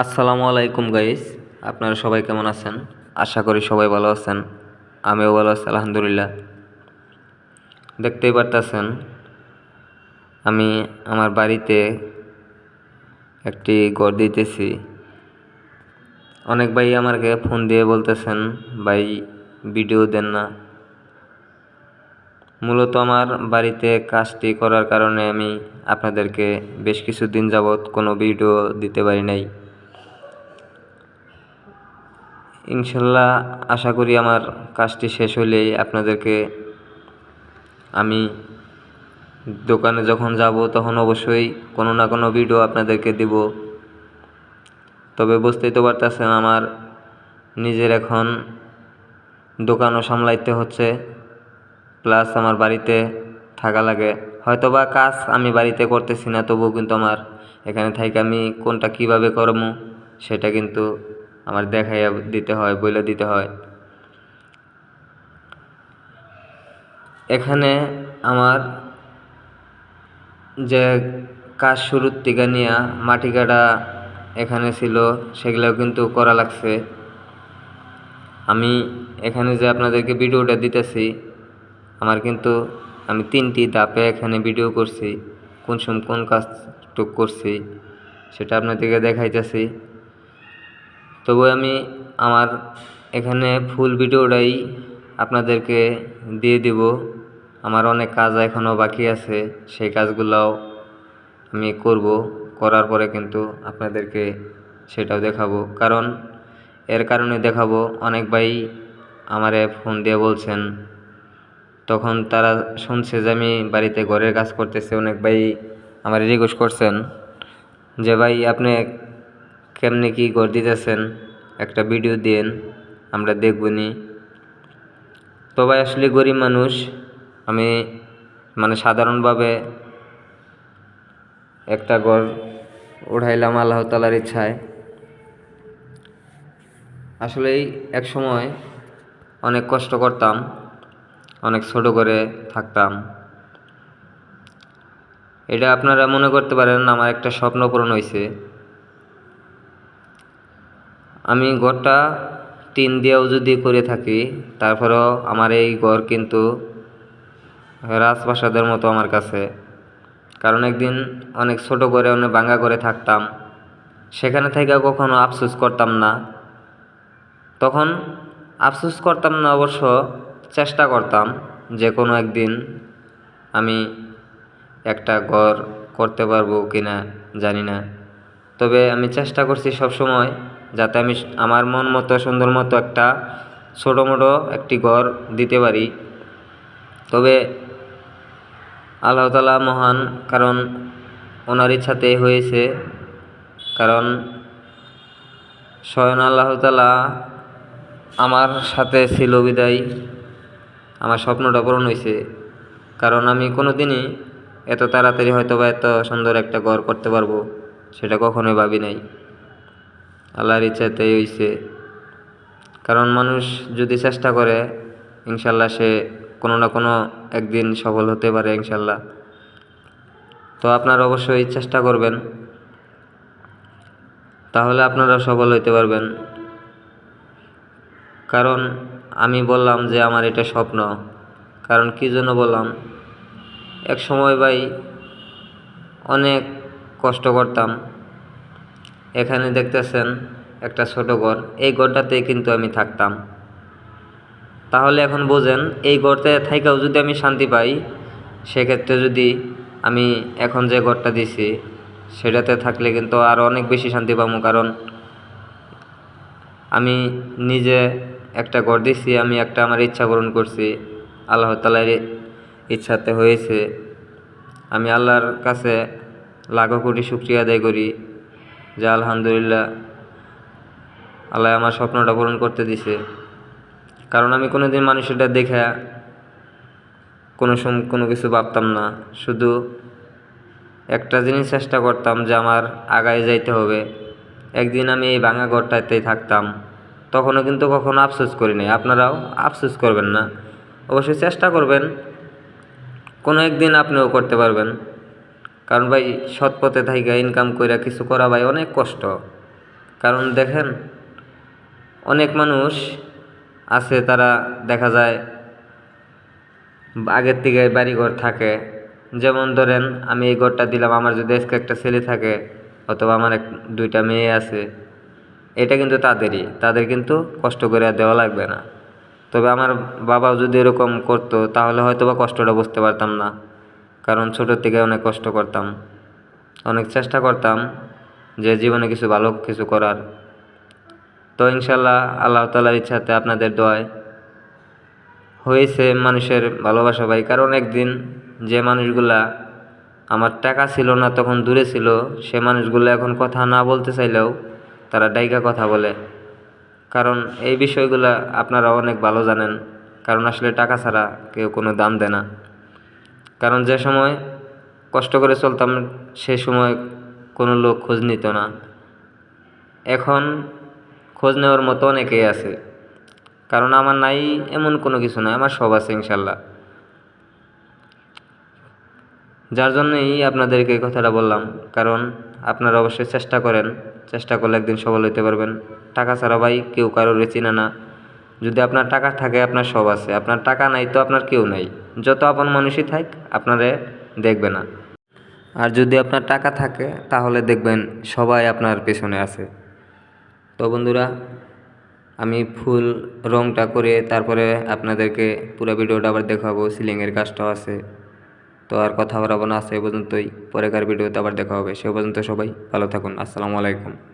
আসসালামু আলাইকুম গাইস আপনারা সবাই কেমন আছেন? আশা করি সবাই ভালো আছেন। আমিও ভালো আছি, আলহামদুলিল্লাহ। দেখতেই পারতেছেন, আমি আমার বাড়িতে একটি ঘর দিতেছি। অনেক ভাই আমাকে ফোন দিয়ে বলতেছেন, ভাই, ভিডিও দেন না। মূলত আমার বাড়িতে কাজটি করার কারণে আমি আপনাদেরকে বেশ কিছুদিন যাবৎ কোনো ভিডিও দিতে পারি নাই। ইনশাল্লাহ আশা করি আমার কাজটি শেষ হলেই আপনাদেরকে আমি দোকানে যখন যাব তখন অবশ্যই কোনো না কোনো ভিডিও আপনাদেরকে দিব। তবে বুঝতেই তো পারতেছেন আমার নিজের এখন দোকানও সামলাইতে হচ্ছে প্লাস আমার বাড়িতে থাকা লাগে। হয়তোবা কাজ আমি বাড়িতে করতেছি না, তবুও কিন্তু আমার এখানে থাইকে আমি কোনটা কীভাবে করব সেটা কিন্তু আমার দেখাইয়া দিতে হয় বলে দিতে হয়। এখানে আমার যে কাজ শুরুর থেকে নিয়ে মাটি কাটা এখানে ছিল, সেগুলোও কিন্তু করা লাগছে। আমি এখানে যে আপনাদেরকে ভিডিওটা দিতেছি, আমার কিন্তু আমি তিনটি ধাপে এখানে ভিডিও করছি, কোন সময় কোন কাজটুক করছি, সেটা আপনাদেরকে দেখাইতেছি। তবু আমি আমার এখানে ফুল ভিডিওটাই আপনাদেরকে দিয়ে দিব। আমার অনেক কাজ এখনও বাকি আছে, সেই কাজগুলোও আমি করব। করার পরে কিন্তু আপনাদেরকে সেটাও দেখাবো। কারণ এর কারণে দেখাবো, অনেক ভাই আমারে ফোন দিয়ে বলছেন, তখন তারা শুনছে যে আমি বাড়িতে ঘরের কাজ করতেছি। অনেক ভাই আমার রিকোয়েস্ট করছেন যে, ভাই, আপনি কেমনি কি ঘর দিতেছেন একটা ভিডিও দেন আমরা দেখবনি। তো ভাই, আসলে গরিব মানুষ, আমি মানে সাধারণভাবে একটা ঘর উঠাইলাম আল্লাহ তালার ইচ্ছায়। আসলেই এক সময় অনেক কষ্ট করতাম, অনেক ছোট করে থাকতাম। এটা আপনারা মনে করতে পারেন, আমার একটা স্বপ্ন পূরণ হয়েছে আমি ঘরটা টিন দিয়েও যদি করে থাকি, তারপরেও আমার এই ঘর কিন্তু রাজপ্রাসাদের মতো আমার কাছে। কারণ একদিন অনেক ছোট করে অনেক ভাঙ্গা করে থাকতাম। সেখানে থেকে কখনো আফসোস করতাম না। তখন আফসোস করতাম না, অবশ্য চেষ্টা করতাম যে কোনো একদিন আমি একটা ঘর করতে পারব কি না জানি না। তবে আমি চেষ্টা করছি সব সময় যাতে আমি আমার মন মতো, সুন্দর মতো একটা ছোটো মোটো একটি ঘর দিতে পারি। তবে আল্লাহ তালা মহান, কারণ ওনার ইচ্ছাতে হয়েছে। কারণ স্বয়ং আল্লাহ তালা আমার সাথে ছিল বিদায়, আমার স্বপ্নটা পূরণ হয়েছে। কারণ আমি কোনো দিনই এত তাড়াতাড়ি হয়তো বা এত সুন্দর একটা ঘর করতে পারব, সেটা কখনোই ভাবি নাই। আল্লাহর ইচ্ছাতেই হইছে। কারণ মানুষ যদি চেষ্টা করে, ইনশাল্লাহ সে কোনো না কোনো একদিন সফল হতে পারে, ইনশাল্লাহ। তো আপনারা অবশ্যই চেষ্টা করবেন। তাহলে আপনারা সফল হইতে পারবেন। কারণ আমি বললাম যে আমার এটা স্বপ্ন। কারণ কী জন্য বললাম? এক সময় ভাই অনেক কষ্ট করতাম। এখানে দেখতেছেন একটা ছোট ঘর এই ঘরটাতেই কিন্তু আমি থাকতাম। তাহলে এখন বোঝেন, এই ঘরতে থাইকাও যদি আমি শান্তি পাই, সেক্ষেত্রে যদি আমি এখন যে ঘরটা দিছি, সেটাতে থাকলে কিন্তু আরও অনেক বেশি শান্তি পাবো। কারণ আমি নিজে একটা ঘর দিছি, আমি একটা আমার ইচ্ছা পূরণ করছি। আল্লাহ তালার ইচ্ছাতে হয়েছে। আমি আল্লাহর কাছে লাখো কোটি শুক্রিয়া আদায় করি। যে আলহামদুলিল্লাহ, আল্লাহ আমার স্বপ্নটা পূরণ করতে দিছে। কারণ আমি কোনো দিন মানুষেরটা দেখে কোনো সম, কোনো কিছু ভাবতাম না। শুধু একটা জিনিস চেষ্টা করতাম যে আমার আগায় যাইতে হবে। একদিন আমি এই ভাঙা ঘরটাতেই থাকতাম। তখনও কিন্তু কখনো আফসোস করি নাই। আপনারাও আফসোস করবেন না। অবশ্যই চেষ্টা করবেন। কোনো একদিন আপনিও করতে পারবেন। কারণ ভাই সৎ পথে থাইকা ইনকাম কইরা কিছু করা ভাই অনেক কষ্ট। কারণ দেখেন, অনেক মানুষ আছে তারা দেখা যায়, আগের থেকে বাড়িঘর থাকে। যেমন ধরেন, আমি এই ঘরটা দিলাম, আমার যদি আজকে একটা ছেলে থাকে, অথবা আমার এক, দুইটা মেয়ে আছে, এটা কিন্তু তাদেরই। তাদের কিন্তু কষ্ট করে দেওয়া লাগবে না। তবে আমার বাবাও যদি এরকম করতো, তাহলে হয়তো বা কষ্টটা বুঝতে পারতাম না। কারণ ছোটোর থেকে অনেক কষ্ট করতাম। অনেক চেষ্টা করতাম যে জীবনে কিছু ভালো কিছু করার। তো ইনশাল্লাহ আল্লাহ তালার ইচ্ছাতে আপনাদের দোয়ায় হয়েছে মানুষের ভালোবাসা পাই কারণ একদিন যে মানুষগুলা আমার টাকা ছিল না তখন দূরে ছিল, সে মানুষগুলো এখন কথা না বলতে চাইলেও তারা ডাইকা কথা বলে। কারণ এই বিষয়গুলো আপনারা অনেক ভালো জানেন, কারণ আসলে টাকা ছাড়া কেউ কোনো দাম দেয় না। কারণ যে সময় কষ্ট করে চলতাম, সে সময় কোনো লোক খোঁজ নিত না। এখন খোঁজ নেওয়ার মতো অনেকেই আছে। কারণ আমার নাই এমন কোনো কিছু নাই, আমার সব আছে ইনশাল্লাহ। যার জন্যই আপনাদেরকে এই কথাটা বললাম, কারণ আপনারা অবশ্যই চেষ্টা করেন, চেষ্টা করলে একদিন সবল হতে পারবেন। টাকা ছাড়া ভাই কেউ কারোর চিনে না। যদি আপনার টাকা থাকে, আপনার সব আছে। আপনার টাকা নাই তো আপনার কেউ নাই। যত আপন মানুষই থাক, আপনারে দেখবে না। আর যদি আপনার টাকা থাকে, তাহলে দেখবেন সবাই আপনার পেছনে আছে। তো বন্ধুরা, আমি ফুল রংটা করে তারপরে আপনাদেরকে পুরো ভিডিওটা আবার দেখাবো। সিলিংয়ের কাজটাও আছে। তো আর কথা বাড়াবো না আছে পর্যন্তই। পরেকার ভিডিওতে আবার দেখা হবে। সে পর্যন্ত সবাই ভালো থাকুন। আসসালামু আলাইকুম।